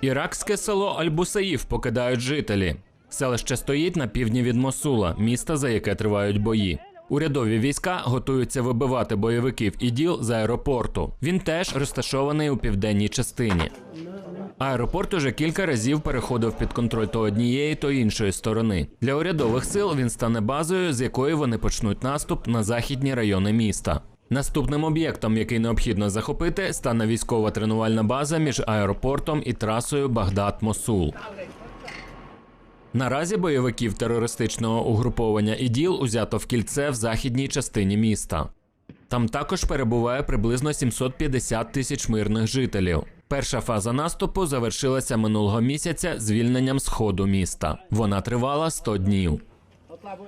Іракське село Аль-Бусаїв покидають жителі. Селище стоїть на півдні від Мосула, міста, за яке тривають бої. Урядові війська готуються вибивати бойовиків іділ з аеропорту. Він теж розташований у південній частині. Аеропорт уже кілька разів переходив під контроль то однієї, то іншої сторони. Для урядових сил він стане базою, з якої вони почнуть наступ на західні райони міста. Наступним об'єктом, який необхідно захопити, стане військова тренувальна база між аеропортом і трасою Багдад-Мосул. Наразі бойовиків терористичного угруповання іділ узято в кільце в західній частині міста. Там також перебуває приблизно 750 тисяч мирних жителів. Перша фаза наступу завершилася минулого місяця звільненням сходу міста. Вона тривала 100 днів.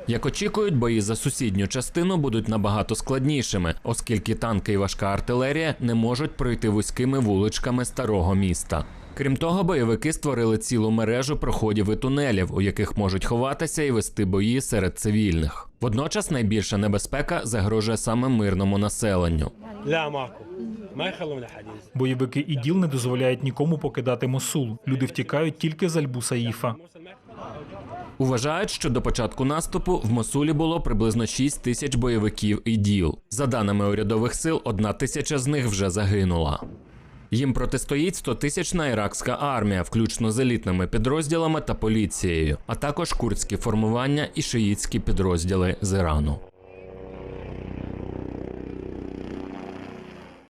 Як очікують, бої за сусідню частину будуть набагато складнішими, оскільки танки і важка артилерія не можуть пройти вузькими вуличками старого міста. Крім того, бойовики створили цілу мережу проходів і тунелів, у яких можуть ховатися і вести бої серед цивільних. Водночас найбільша небезпека загрожує саме мирному населенню. бойовики іділ не дозволяють нікому покидати Мосул. Люди втікають тільки з Альбу Саїфа. Вважають, що до початку наступу в Мосулі було приблизно 6 тисяч бойовиків іділ. За даними урядових сил, одна тисяча з них вже загинула. Їм протистоїть 100-тисячна іракська армія, включно з елітними підрозділами та поліцією, а також курдські формування і шиїцькі підрозділи з Ірану.